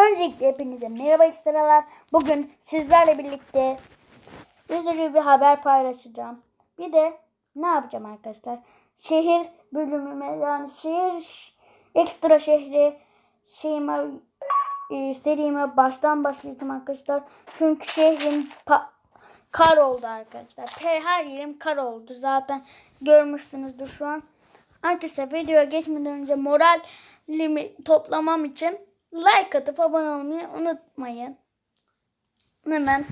Öncelikle hepinize merhaba ekstralar. Bugün sizlerle birlikte üzücü bir haber paylaşacağım. Bir de ne yapacağım arkadaşlar? Şehir bölümüme yani şehir ekstra şehri şeyime e, serime baştan başlayacağım arkadaşlar. Çünkü şehrim kar oldu arkadaşlar. Her, yerim kar oldu. Zaten görmüşsünüzdür şu an. Arkadaşlar videoya geçmeden önce moralimi toplamam için like atıp abone olmayı unutmayın. Hemen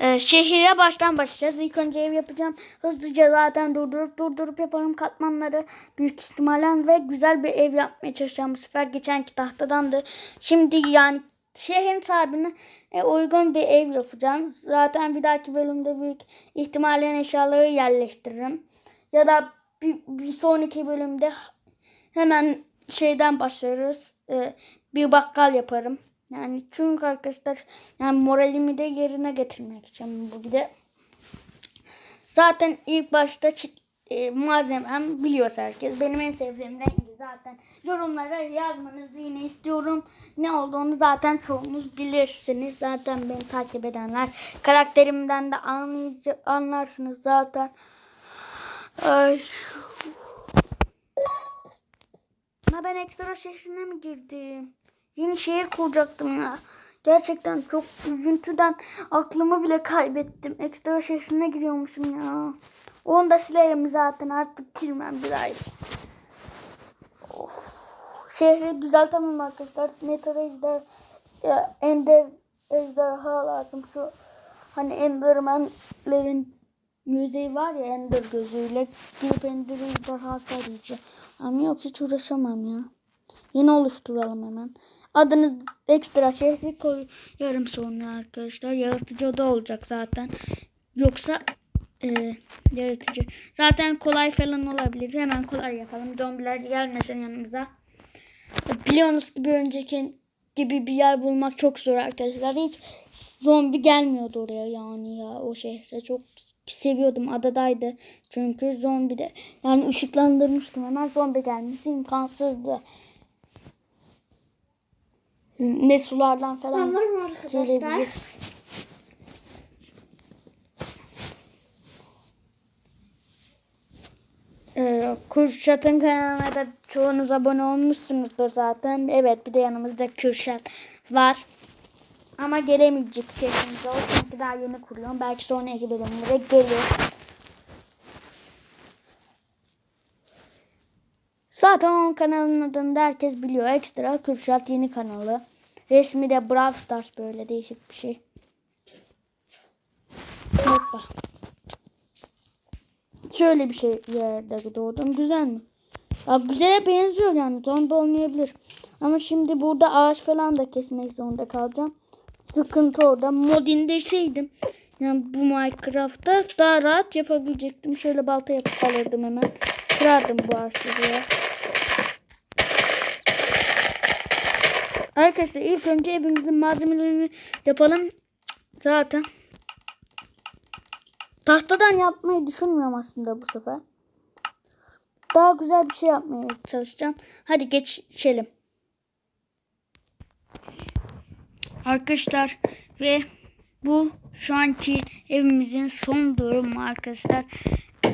e, şehire baştan başlayacağız. İlk önce ev yapacağım. Hızlıca zaten durdurup durdurup yaparım katmanları. Büyük ihtimalle ve güzel bir ev yapmaya çalışacağım. Bu sefer geçenki tahtadandı. Şimdi yani şehrin sahibine e, uygun bir ev yapacağım. Zaten bir dahaki bölümde büyük ihtimalle eşyaları yerleştiririm. Ya da bir, bir sonraki bölümde hemen şeyden başlarız. Ee, bir bakkal yaparım. Yani çünkü arkadaşlar yani moralimi de yerine getirmek için bu bir de. Zaten ilk başta e, malzemem biliyorsa herkes. Benim en sevdiğim rengi zaten. Yorumlara yazmanızı yine istiyorum. Ne olduğunu zaten çoğunuz bilirsiniz. Zaten beni takip edenler karakterimden de anlarsınız zaten. Ay. Ben ekstra şehrine mi girdim? Yeni şehir kuracaktım ya. Gerçekten çok üzüntüden aklımı bile kaybettim. Ekstra şehrine giriyormuşum ya. Onu da silerim zaten artık girmem bir ay. Of. Şehri düzeltemem arkadaşlar. Nether ejder, ender ejderha lazım. Şu hani endermenlerin müzeyi var ya ender gözüyle gidip ender ejderhası arayacağım. Ama yok hiç uğraşamam ya. Yeni oluşturalım hemen. Adınız ekstra şehri koyarım sonra arkadaşlar. Yaratıcı oda olacak zaten. Yoksa e, yaratıcı. Zaten kolay falan olabilir. Hemen kolay yapalım. Zombiler gelmesin yanımıza. Biliyorsunuz gibi önceki gibi bir yer bulmak çok zor arkadaşlar. Hiç zombi gelmiyordu oraya yani ya o şehre. Çok seviyordum. Adadaydı. Çünkü zombi de yani ışıklandırmıştım. Hemen zombi gelmesi imkansızdı. Ne sulardan falan Tamam arkadaşlar. gelebilir. Ee, Kürşat'ın kanalına da çoğunuz abone olmuşsunuzdur zaten. Evet bir de yanımızda Kürşat var. Ama gelemeyecek şehrimize o çünkü daha yeni kuruyorum. Belki sonraki bölümlere gelir. Zaten onun kanalının adını da herkes biliyor. Ekstra Kürşat yeni kanalı. Resmi de Brawl Stars böyle değişik bir şey. Hoppa. Şöyle bir şey yerde doğdum. Güzel mi? Ya güzele benziyor yani. Zombi olmayabilir. Ama şimdi burada ağaç falan da kesmek zorunda kalacağım. Sıkıntı orada. Mod indirseydim. Yani bu Minecraft'ta daha rahat yapabilecektim. Şöyle balta yapıp alırdım hemen. Kırardım bu ağaçları ya. Arkadaşlar ilk önce evimizin malzemelerini yapalım. Zaten tahtadan yapmayı düşünmüyorum aslında bu sefer. Daha güzel bir şey yapmaya çalışacağım. Hadi geçelim. Arkadaşlar ve bu şu anki evimizin son durumu arkadaşlar.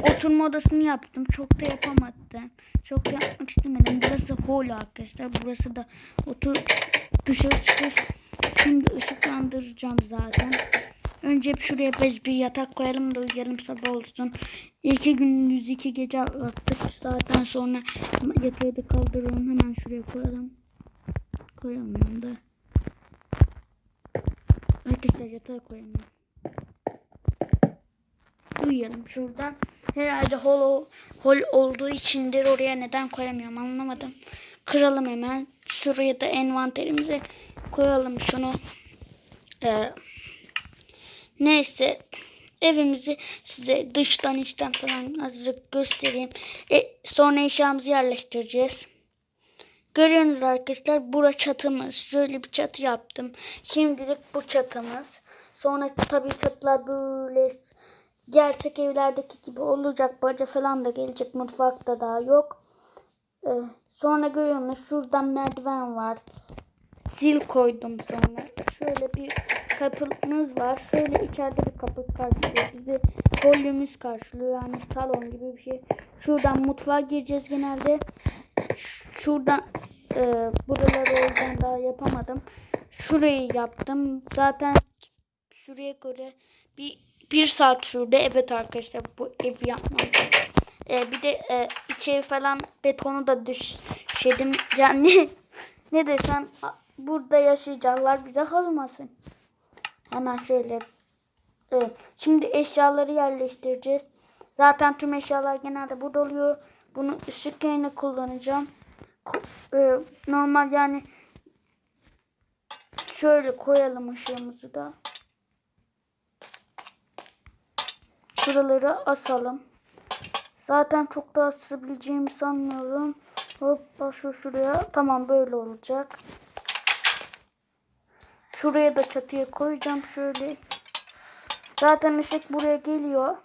Oturma odasını yaptım. Çok da yapamadım. Çok da yapmak istemedim. Burası hol arkadaşlar. Burası da otur dışarı çıkış. Şimdi ışıklandıracağım zaten. Önce şuraya bez bir yatak koyalım da uyuyalım sabah olsun. İki gün 102 gece attık. Zaten sonra yatağı da kaldıralım. Hemen şuraya koyalım. Koyamıyorum da. Arkadaşlar yatağı koyamıyorum. Uyuyalım şuradan. Herhalde hol, hol olduğu içindir. Oraya neden koyamıyorum anlamadım. Kıralım hemen. Şuraya da envanterimize koyalım şunu. Ee, neyse evimizi size dıştan içten falan azıcık göstereyim. E, sonra eşyamızı yerleştireceğiz. Görüyorsunuz arkadaşlar bura çatımız. Şöyle bir çatı yaptım. Şimdilik bu çatımız. Sonra tabii çatılar böyle gerçek evlerdeki gibi olacak. Baca falan da gelecek. Mutfakta daha yok. Ee, sonra görüyorsunuz şuradan merdiven var. zil koydum sonra. Şöyle bir kapımız var. Şöyle içeride bir kapı karşılıyor. Bizi holümüz karşılıyor. Yani salon gibi bir şey. Şuradan mutfağa gireceğiz genelde. Şuradan e, buraları o yüzden daha yapamadım. Şurayı yaptım. Zaten şuraya göre bir bir saat sürdü. Evet arkadaşlar bu ev yapmam. E, bir de e, içeri falan betonu da düşedim. Yani ne desem burada yaşayacaklar bize kazmasın. Hemen şöyle. Evet. Şimdi eşyaları yerleştireceğiz. Zaten tüm eşyalar genelde burada oluyor. Bunu ışık yerine kullanacağım. Ko- e, normal yani şöyle koyalım ışığımızı da. Şuraları asalım. Zaten çok da asabileceğimi sanmıyorum. Hop şu şuraya. Tamam böyle olacak. Şuraya da çatıya koyacağım şöyle. Zaten ışık buraya geliyor.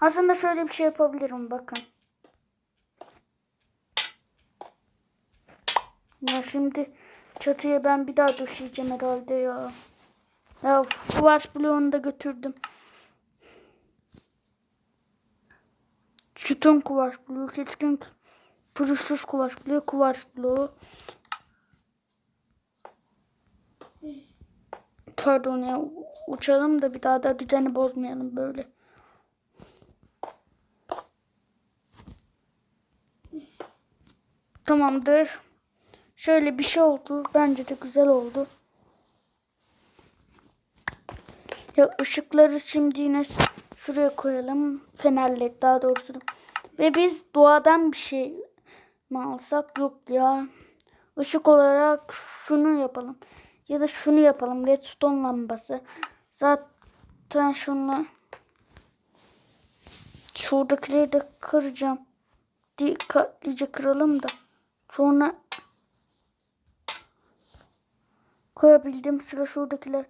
Aslında şöyle bir şey yapabilirim bakın. Ya şimdi çatıya ben bir daha düşeceğim herhalde ya. Ya kuvars bloğunu da götürdüm. Sütun kuvars bloğu, keskin pürüzsüz kuvars bloğu, kuvars bloğu. Pardon ya uçalım da bir daha da düzeni bozmayalım böyle. Tamamdır. Şöyle bir şey oldu. Bence de güzel oldu. Ya ışıkları şimdi yine şuraya koyalım. Fenerleri daha doğrusu. Ve biz doğadan bir şey mi alsak? Yok ya. Işık olarak şunu yapalım. Ya da şunu yapalım. Redstone lambası. Zaten şunu şuradakileri de kıracağım. Dikkatlice kıralım da. Sonra kırabildiğim sıra şuradakiler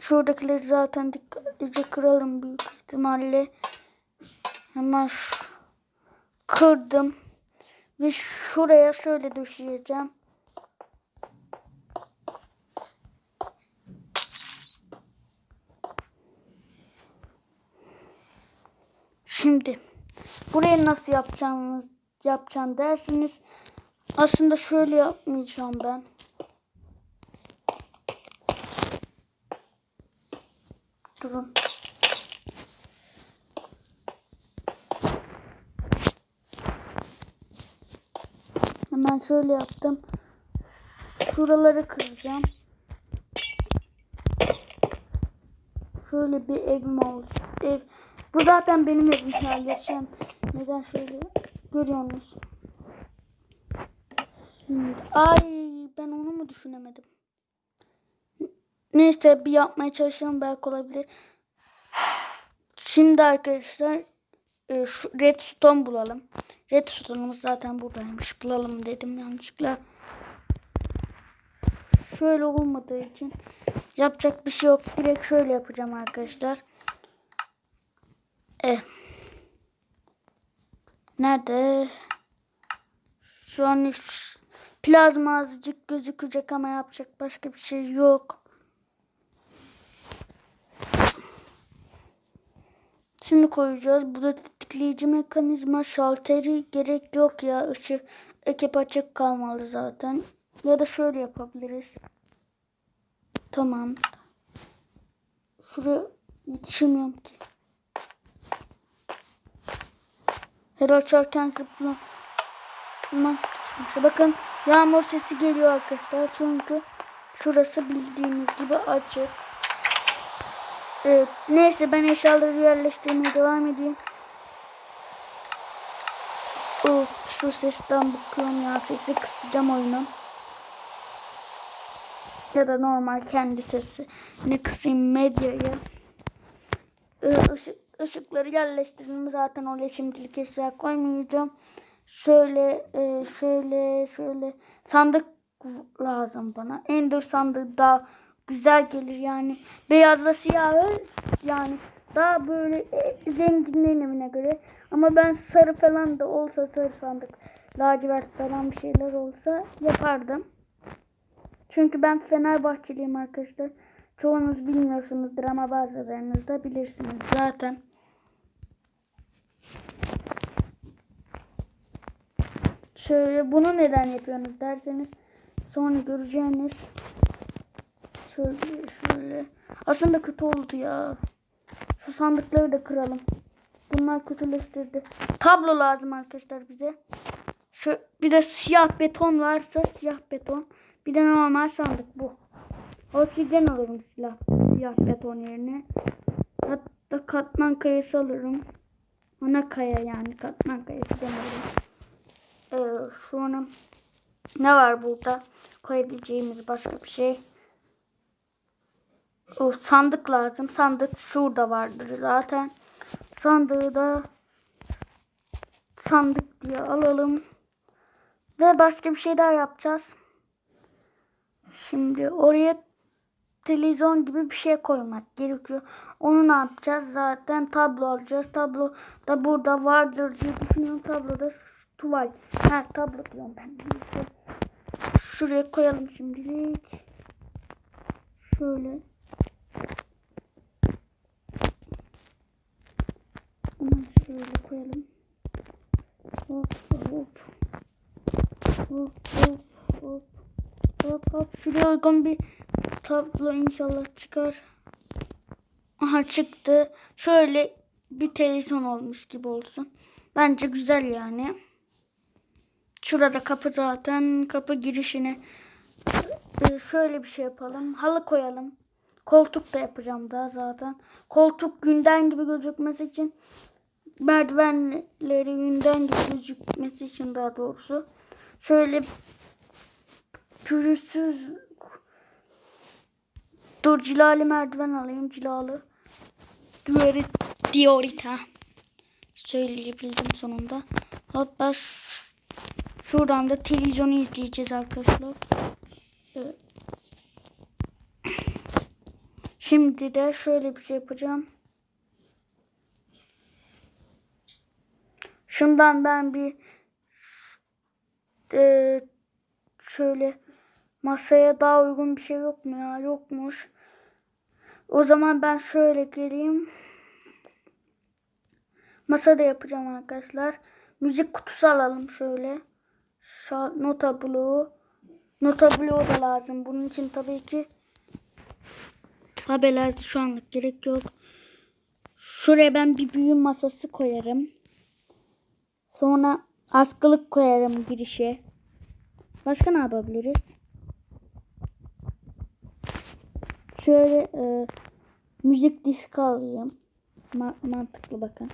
şuradakileri zaten dikkatlice kıralım büyük ihtimalle. Hemen kırdım. Ve şuraya şöyle döşeyeceğim. Şimdi burayı nasıl yapacağımız yapacağım dersiniz. Aslında şöyle yapmayacağım ben. Durun. Hemen şöyle yaptım. Şuraları kıracağım. Şöyle bir evim olsun. Ev. Bu zaten benim evim kardeşim. Neden şöyle görüyorsunuz? Şimdi, ay ben onu mu düşünemedim? Neyse bir yapmaya çalışalım belki olabilir. Şimdi arkadaşlar e, şu redstone bulalım. Redstone'umuz zaten buradaymış. Bulalım dedim yanlışlıkla. Şöyle olmadığı için yapacak bir şey yok. Direkt şöyle yapacağım arkadaşlar. Eh. Nerede? Şu an hiç plazma azıcık gözükecek ama yapacak başka bir şey yok. Şimdi koyacağız. Bu da tetikleyici mekanizma. Şalteri gerek yok ya. Işık ekip açık kalmalı zaten. Ya da şöyle yapabiliriz. Tamam. Şuraya yetişemiyorum ki. Her açarken zıpla. Aman, işte Bakın yağmur sesi geliyor arkadaşlar. Çünkü şurası bildiğiniz gibi açık. Evet, neyse ben eşyaları yerleştirmeye devam edeyim. Of şu sesten bıkıyorum ya. Sesi kısacağım oyunun. Ya da normal kendi sesi. Ne kısayım medyayı. Ee, ışık, ışıkları yerleştirdim. Zaten oraya şimdilik eşya koymayacağım. Şöyle e, şöyle şöyle sandık lazım bana. Ender sandığı daha güzel gelir yani. Beyazla siyahı yani daha böyle e, zenginlerin evine göre. Ama ben sarı falan da olsa sarı sandık lacivert falan bir şeyler olsa yapardım. Çünkü ben Fenerbahçeliyim arkadaşlar. Çoğunuz bilmiyorsunuzdur ama bazılarınız da bilirsiniz zaten. Şöyle bunu neden yapıyorsunuz derseniz sonra göreceğiniz şöyle şöyle aslında kötü oldu ya. Şu sandıkları da kıralım. Bunlar kötüleştirdi. Tablo lazım arkadaşlar bize. Şu bir de siyah beton varsa siyah beton. Bir de normal sandık bu. Oksijen alırım silah, siyah beton yerine. Hatta katman kayası alırım. Ana kaya yani katman kayası demedim. Ee, sonra ne var burada? Koyabileceğimiz başka bir şey. O sandık lazım. Sandık şurada vardır zaten. Sandığı da sandık diye alalım. Ve başka bir şey daha yapacağız. Şimdi oraya televizyon gibi bir şey koymak gerekiyor. Onu ne yapacağız? Zaten tablo alacağız. Tablo da burada vardır diye düşünüyorum. Tabloda tuval. Ha tablo diyorum ben. Şuraya koyalım şimdilik. Şöyle. Bunu şöyle koyalım. Hop hop. Hop hop hop. Hop hop. Şuraya uygun bir tablo inşallah çıkar. Aha çıktı. Şöyle bir televizyon olmuş gibi olsun. Bence güzel yani. Şurada kapı zaten. Kapı girişine e, şöyle bir şey yapalım. Halı koyalım. Koltuk da yapacağım daha zaten. Koltuk günden gibi gözükmesi için merdivenleri günden gibi gözükmesi için daha doğrusu. Şöyle pürüzsüz dur cilalı merdiven alayım cilalı. Duvari diorita. Söyleyebildim sonunda. Hatta şuradan da televizyonu izleyeceğiz arkadaşlar. Evet. Şimdi de şöyle bir şey yapacağım şundan ben bir e, şöyle masaya daha uygun bir şey yok mu ya? Yokmuş. O zaman ben şöyle geleyim. Masada yapacağım arkadaşlar. Müzik kutusu alalım şöyle. Nota bloğu. Nota bloğu da lazım. Bunun için tabii ki tabeler şu anlık gerek yok. Şuraya ben bir büyü masası koyarım. Sonra askılık koyarım girişe. Başka ne yapabiliriz? Şöyle e, müzik diski alayım. Ma- mantıklı bakın.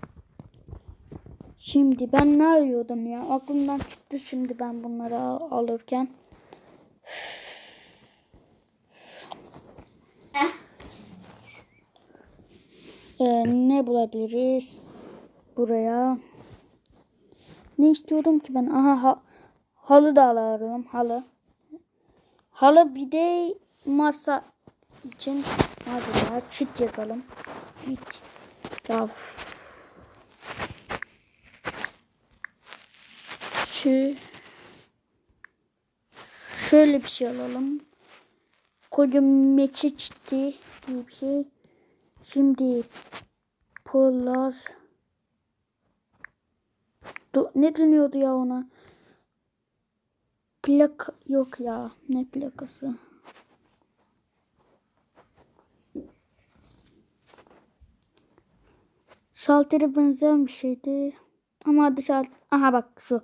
Şimdi ben ne arıyordum ya? Aklımdan çıktı şimdi ben bunları al- alırken. E, ne bulabiliriz? Buraya. Ne istiyordum ki ben? Aha ha- halı da alıyorum. Halı. Halı bir de masa için ya çit yazalım. Çit. Ya. Şu şöyle bir şey alalım. Koca meçe çiti diye bir şey. Şimdi Plus Do- ne dönüyordu ya ona? Plak yok ya. Ne plakası? Şaltere benzeyen bir şeydi. Ama adı şalt... Aha bak şu.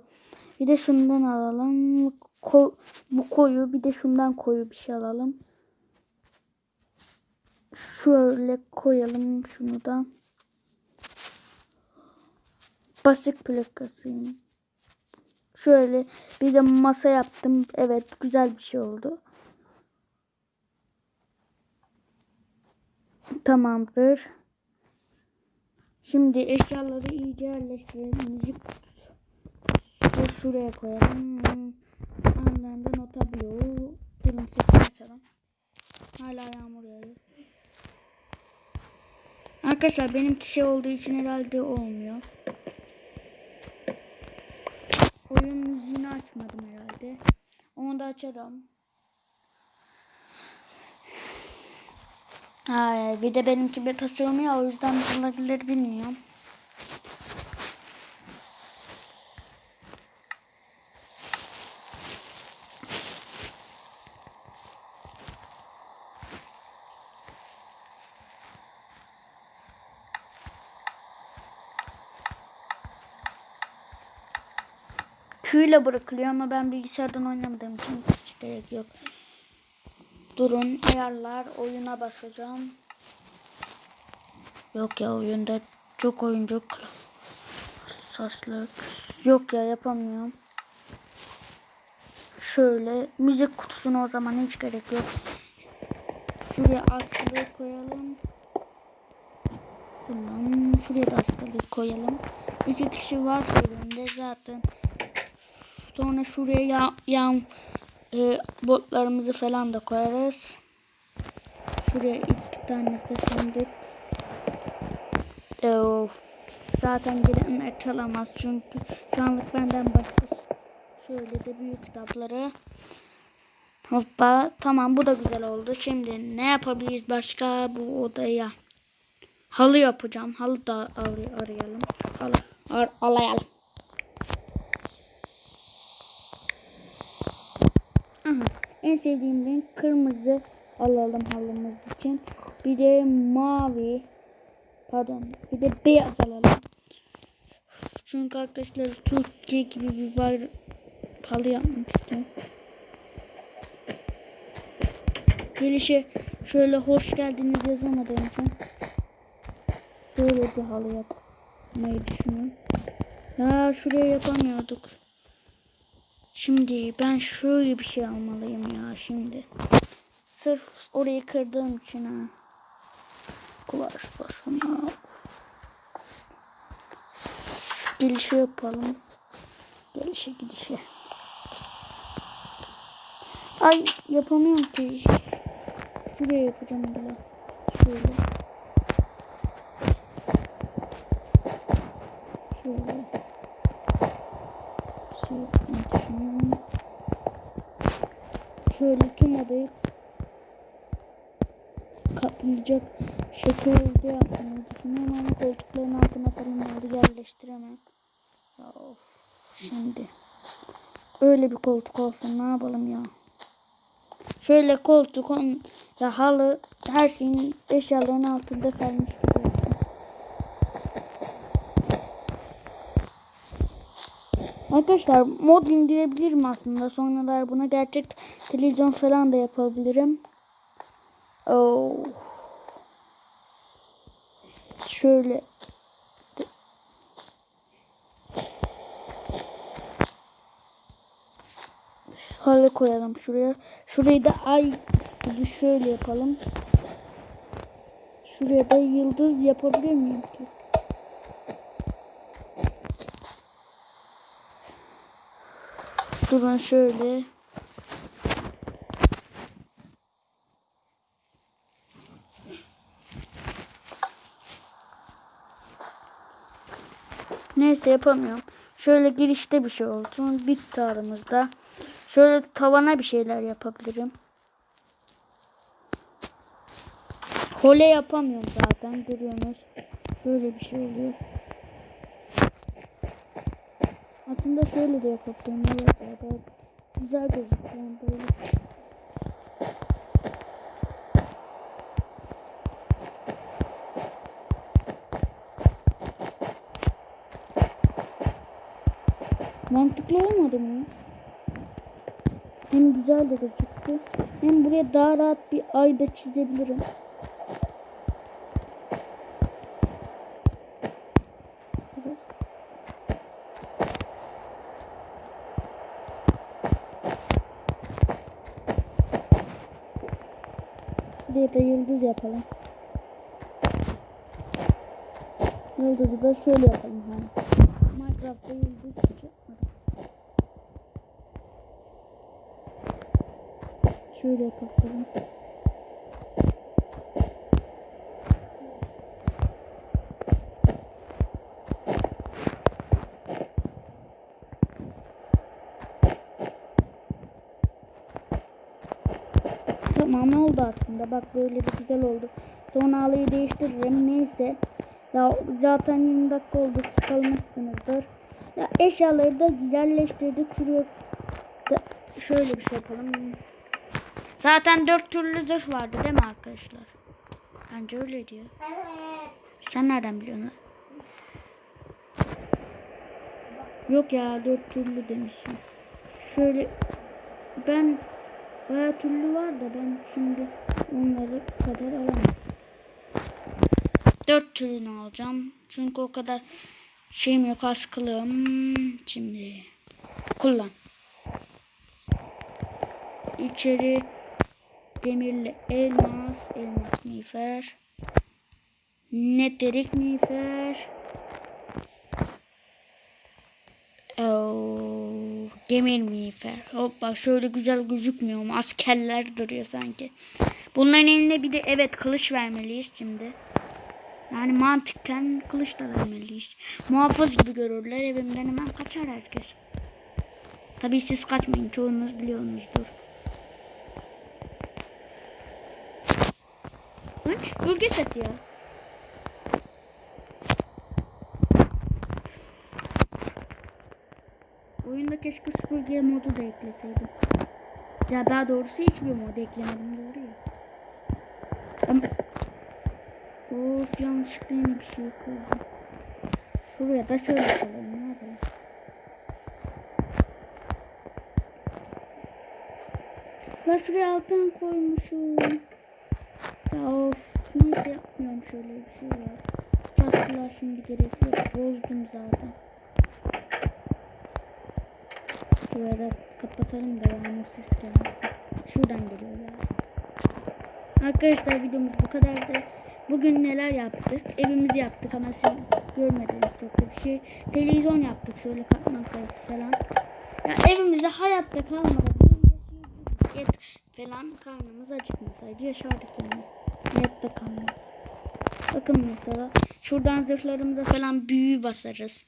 Bir de şundan alalım. Ko- bu koyu bir de şundan koyu bir şey alalım. Şöyle koyalım şunu da. Basit plakasıyım. Şöyle bir de masa yaptım. Evet güzel bir şey oldu. Tamamdır. Şimdi eşyaları iyice yerleştirelim. Müzik kutusu şuraya koyalım. De nota bloğu. Sesini açalım. Hala yağmur yağıyor. Arkadaşlar benim kişi olduğu için herhalde olmuyor. Oyun müziğini açmadım herhalde. Onu da açarım. Hayır, bir de benimki beta sürümü ya o yüzden olabilir bilmiyorum. Q bırakılıyor ama ben bilgisayardan oynamadığım için hiç gerek yok. Durun ayarlar oyuna basacağım. Yok ya oyunda çok oyuncak saslık yok ya yapamıyorum. Şöyle müzik kutusuna o zaman hiç gerek yok. Şuraya askılığı koyalım. Tamam. Şuraya da koyalım. İki kişi var önünde zaten. Sonra şuraya ya, yan e, botlarımızı falan da koyarız. Şuraya iki tane seçendik. E, of. Zaten girenler çalamaz çünkü şu anlık benden başka şöyle de büyük kitapları. Hoppa tamam bu da güzel oldu. Şimdi ne yapabiliriz başka bu odaya? Halı yapacağım. Halı da ar- arayalım. Halı ar alayalım. En sevdiğim renk kırmızı alalım halımız için. Bir de mavi. Pardon. Bir de beyaz alalım. Çünkü arkadaşlar Türkiye gibi bir bayrak halı yapmak istiyorum. Gelişe şöyle hoş geldiniz yazamadığım için böyle bir halı yapmayı düşünüyorum. Ya şuraya yapamıyorduk. Şimdi ben şöyle bir şey almalıyım ya şimdi. Sırf orayı kırdığım için ha. Kulaş basana. Gelişi yapalım. Gelişe gidişe. Ay yapamıyorum ki. Şuraya yapacağım bile. Şöyle. Şöyle. Şey yapmayı düşünüyorum. Şöyle tüm odayı kaplayacak şekilde yapmayı düşünüyorum ama koltukların altına falan oldu yerleştiremem. Ya of. Şimdi. Öyle bir koltuk olsun ne yapalım ya. Şöyle koltuk on ya halı her şeyin eşyaların altında kalmış gibi olsun. Arkadaşlar mod indirebilirim aslında. Sonralar buna gerçek televizyon falan da yapabilirim. Oh. Şöyle halı koyalım şuraya. Şurayı da ay gibi şöyle yapalım. Şuraya da yıldız yapabilir miyim? Durun şöyle. Neyse yapamıyorum. Şöyle girişte bir şey olsun. Bitti aramızda. Şöyle tavana bir şeyler yapabilirim. Kole yapamıyorum zaten. Görüyorsunuz. Şöyle bir şey oluyor. Aslında şöyle de yapabilirim. Evet, evet. Güzel gözüküyor böyle. Mantıklı olmadı mı? Hem güzel de gözüktü. Hem buraya daha rahat bir ay da çizebilirim. Buraya da yıldız yapalım. Yıldızı da şöyle yapalım. Hani. Minecraft'ta yıldız yapmadım. Şöyle yapalım. tamam oldu aslında. Bak böyle de güzel oldu. Sonra halıyı değiştiririm. Neyse. Ya zaten 20 dakika oldu. Sıkılmışsınızdır. Ya eşyaları da yerleştirdik. Şuraya da şöyle bir şey yapalım. Zaten dört türlü zırh vardı değil mi arkadaşlar? Bence öyle diyor. Evet. Sen nereden biliyorsun? Yok ya dört türlü demişim. Şöyle ben bayağı türlü var da ben şimdi onları kadar alamam. Dört türünü alacağım. Çünkü o kadar şeyim yok askılığım. Şimdi kullan. İçeri demirli elmas, elmas miğfer. Netterik miğfer. Oo, demir miğfer. Hoppa şöyle güzel gözükmüyor mu? Askerler duruyor sanki. Bunların eline bir de evet kılıç vermeliyiz şimdi. Yani mantıken kılıç da vermeliyiz. Muhafız gibi görürler evimden hemen kaçar herkes. Tabii siz kaçmayın çoğunuz biliyorsunuzdur. Şu bölge ya. Oyunda keşke süpürge modu da ekleseydim. Ya daha doğrusu hiçbir mod eklemedim doğru ya. Ama... Of yanlışlıkla yine bir şey koydum. Şuraya da şöyle koyalım. Ne yapalım? Ya şuraya altın koymuşum. Ya of. Neyse yapmıyorum şöyle bir şey ya. Çaskılar şimdi gerek. Bozdum zaten. Şuraya da kapatalım da yağmur ses gelmesin. Şuradan geliyor ya. Arkadaşlar videomuz bu kadardı. Bugün neler yaptık? Evimizi yaptık ama siz görmediniz çok da bir şey. Televizyon yaptık şöyle katman kayısı falan. Ya evimizde hayatta kalmadı. Et falan karnımız acıkmasaydı yaşardık yani. Hayatta kalmadı. Bakın mesela şuradan zırhlarımıza falan büyü basarız.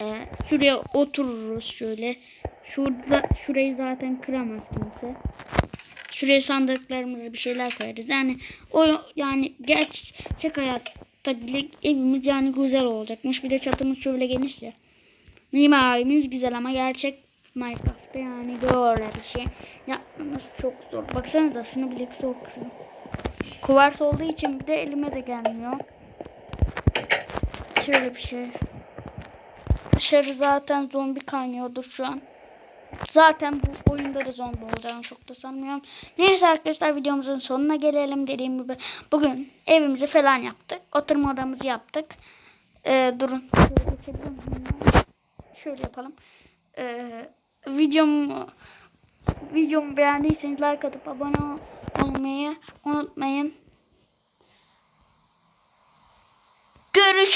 Ee, şuraya otururuz şöyle. Şurada şurayı zaten kıramaz kimse. Şuraya sandıklarımızı bir şeyler koyarız. Yani o yani gerçek hayatta bile evimiz yani güzel olacakmış. Bir de çatımız şöyle geniş ya. Mimarimiz güzel ama gerçek Minecraft'ta yani böyle bir şey yapmamız çok zor. Baksana da şunu bile zor kırıyor. Kuvars olduğu için bir de elime de gelmiyor. Şöyle bir şey. Dışarı zaten zombi kaynıyordur şu an. Zaten bu oyunda da zombi olacağını çok da sanmıyorum. Neyse arkadaşlar videomuzun sonuna gelelim. Dediğim gibi bugün evimizi falan yaptık. Oturma odamızı yaptık. Ee, durun. Şöyle yapalım. Ee, videomu videomu beğendiyseniz like atıp abone olmayı unutmayın. Görüş